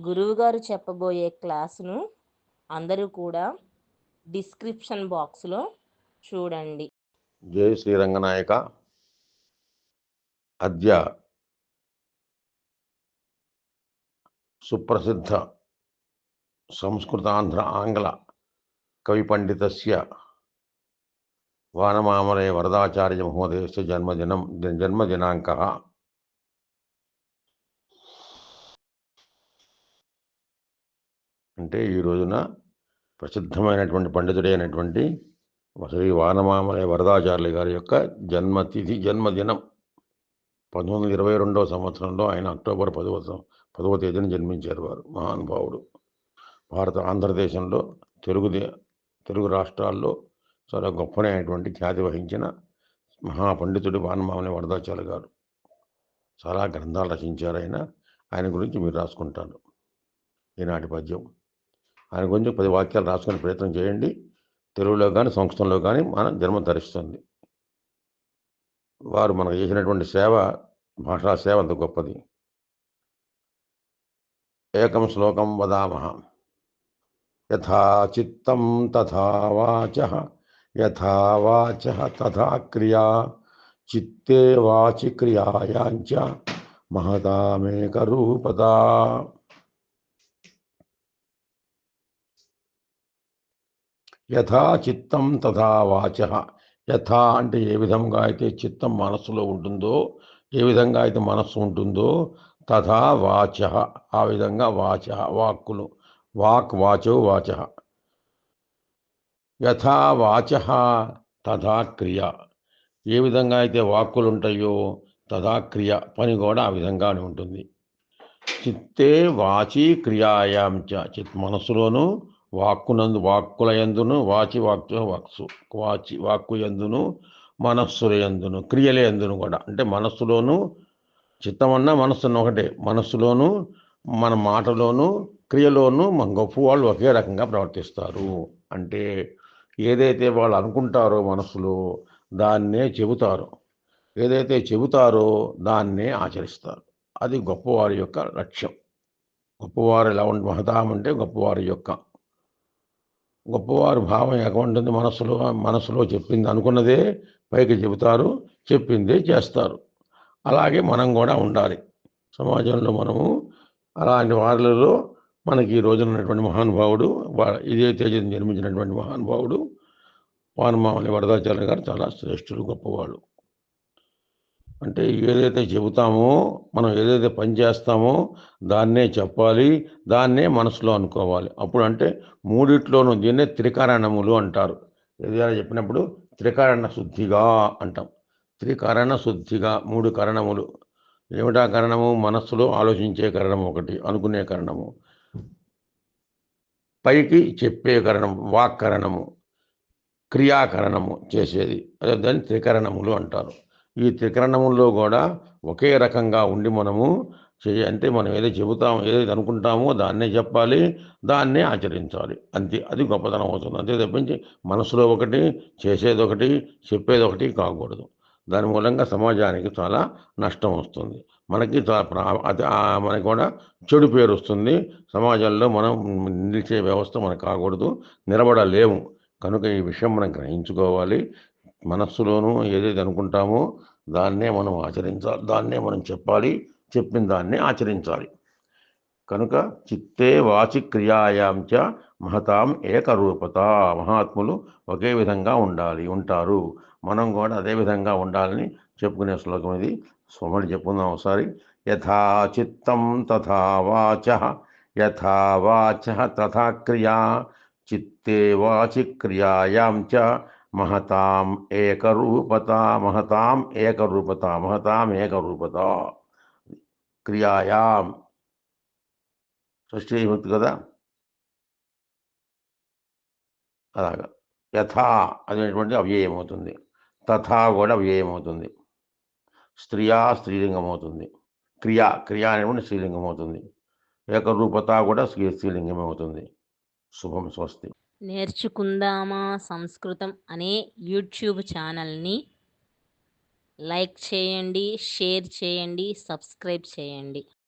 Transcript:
గురువుగారు చెప్పబోయే క్లాసును అందరూ కూడా డిస్క్రిప్షన్ బాక్స్లో చూడండి. జై శ్రీరంగనాయక. అద్య సుప్రసిద్ధ సంస్కృతాంధ్ర ఆంగ్ల కవి పండితస్య వానమామలే వరదాచార్య మహోదయస్య జన్మదినం జన్మదినాంక అంటే ఈ రోజున ప్రసిద్ధమైనటువంటి పండితుడైనటువంటి శ్రీ వానమామలే వరదాచార్యులు గారి యొక్క జన్మతిథి జన్మదినం పంతొమ్మిది వందల ఇరవై రెండవ సంవత్సరంలో ఆయన అక్టోబర్ పదవ సం- పదవ తేదీన జన్మించారు వారు మహానుభావుడు. భారత ఆంధ్రదేశంలో తెలుగు దే- తెలుగు రాష్ట్రాల్లో చాలా గొప్పనైనటువంటి ఖ్యాతి వహించిన మహాపండితుడు వానమామని వరదాచార్య గారు. చాలా గ్రంథాలు రచించారు ఆయన. ఆయన గురించి మీరు రాసుకుంటారు. ఈనాటి పద్యం. ఆయన గురించి పది వాక్యాలు రాసుకునే ప్రయత్నం చేయండి. తెలుగులో కానీ సంస్కృతంలో కానీ మన జన్మ ధరిస్తుంది. వారు మనకు చేసినటువంటి సేవ భాషా సేవ అంత గొప్పది. ఏకం శ్లోకం వదామహ. యథా చిత్తం తథా వాచ యథా వాచ తథా క్రియా చిత్తే వాచి క్రియాయాంచ మహతామేక యథా చిత్తం తథా వాచ. యథా అంటే ఏ విధంగా అయితే చిత్తం మనస్సులో ఉంటుందో ఏ విధంగా అయితే మనస్సు ఉంటుందో తథా వాచ. ఆ విధంగా వాచ వాక్కులు. వాక్ వాచో వాచ. యథా వాచ తథా క్రియ. ఏ విధంగా అయితే వాక్కులు ఉంటాయో తథా క్రియ. పని కూడా ఆ విధంగానే ఉంటుంది. చిత్తే వాచి క్రియాయాం చ. చిత్ మనసులోనూ వాక్కునందు వాక్కుల ఎందును వాచి వాక్చో వాక్సు వాచి వాక్కు ఎందును మనస్సుల ఎందును క్రియల ఎందును కూడా. అంటే మనస్సులోను చిత్తమన్నా మనస్సును ఒకటే. మనస్సులోను మన మాటలోను క్రియలోను మన గొప్ప వాళ్ళు ఒకే రకంగా ప్రవర్తిస్తారు. అంటే ఏదైతే వాళ్ళు అనుకుంటారో మనసులో దాన్నే చెబుతారు. ఏదైతే చెబుతారో దాన్నే ఆచరిస్తారు. అది గొప్పవారి యొక్క లక్ష్యం. గొప్పవారు ఎలా ఉంటే మహతాం అంటే గొప్పవారి యొక్క గొప్పవారు భావం ఎలా ఉంటుంది మనసులో చెప్పింది అనుకున్నదే పైకి చెబుతారు చెప్పిందే చేస్తారు. అలాగే మనం కూడా ఉండాలి. సమాజంలో మనము అలాంటి వారిలో మనకి ఈ రోజున ఉన్నటువంటి మహానుభావుడు ఇదే తేజం నిర్మించినటువంటి మహానుభావుడు వానమామని వరదాచార్య గారు చాలా శ్రేష్ఠులు గొప్పవాడు అంటే ఏదైతే చెబుతామో మనం ఏదైతే పని చేస్తామో దాన్నే చెప్పాలి దాన్నే మనసులో అనుకోవాలి. అప్పుడు అంటే మూడిట్లోనూ దీన్నే త్రికరణములు అంటారు. ఏదైనా చెప్పినప్పుడు త్రికరణ శుద్ధిగా అంటాం. త్రికరణ శుద్ధిగా మూడు కరణములు. ఏమిటా కరణము? మనస్సులో ఆలోచించే కరణం ఒకటి అనుకునే కరణము. పైకి చెప్పే కరణం వాక్కరణము క్రియాకరణము చేసేది. అదే దాన్ని త్రికరణములు అంటారు. ఈ త్రికరణంలో కూడా ఒకే రకంగా ఉండి మనము చేయ అంటే మనం ఏదో చెబుతాము ఏదైతే అనుకుంటామో దాన్నే చెప్పాలి దాన్నే ఆచరించాలి. అంతే అది గొప్పతనం అవుతుంది. అంతే తప్పించి మనసులో ఒకటి చేసేది ఒకటి చెప్పేది ఒకటి కాకూడదు. దాని మూలంగా సమాజానికి చాలా నష్టం వస్తుంది. మనకి చాలా మనకి కూడా చెడు పేరు వస్తుంది. సమాజంలో మనం నిలిచే వ్యవస్థ మనకు కాకూడదు నిలబడలేము. కనుక ఈ విషయం మనం గ్రహించుకోవాలి. మనస్సులోనూ ఏదైతే అనుకుంటామో దాన్నే మనం ఆచరించాలి దాన్నే మనం చెప్పాలి చెప్పిన దాన్నే ఆచరించాలి. కనుక చిత్తే వాచి క్రియాయాంచ మహతాం ఏకరూపత మహాత్ములు ఒకే విధంగా ఉండాలి ఉంటారు. మనం కూడా అదే విధంగా ఉండాలని చెప్పుకునే శ్లోకం ఇది. స్వమని చెప్పుకుందాం ఒకసారి. యథా చిత్తం తథా వాచ యథా వాచ తథా క్రియా చిత్తే వాచి క్రియాయాం చ మహతాం ఏకరూపత మహతాం ఏకరూపత మహతాం ఏకరూపత. క్రియాయాం. సృష్టి విభక్తి కదా? అలాగా. యథా అనేటువంటి అవ్యయమవుతుంది. తథా కూడా అవ్యయమవుతుంది. స్త్రియా స్త్రీలింగం అవుతుంది క్రియా క్రియా అనేటువంటి స్త్రీలింగం అవుతుంది ఏకరూపత కూడా స్త్రీ స్త్రీలింగం అవుతుంది శుభం స్వస్తి. నేర్చుకుందామా సంస్కృతం అనే యూట్యూబ్ ఛానల్ని లైక్ చేయండి షేర్ చేయండి సబ్స్క్రైబ్ చేయండి.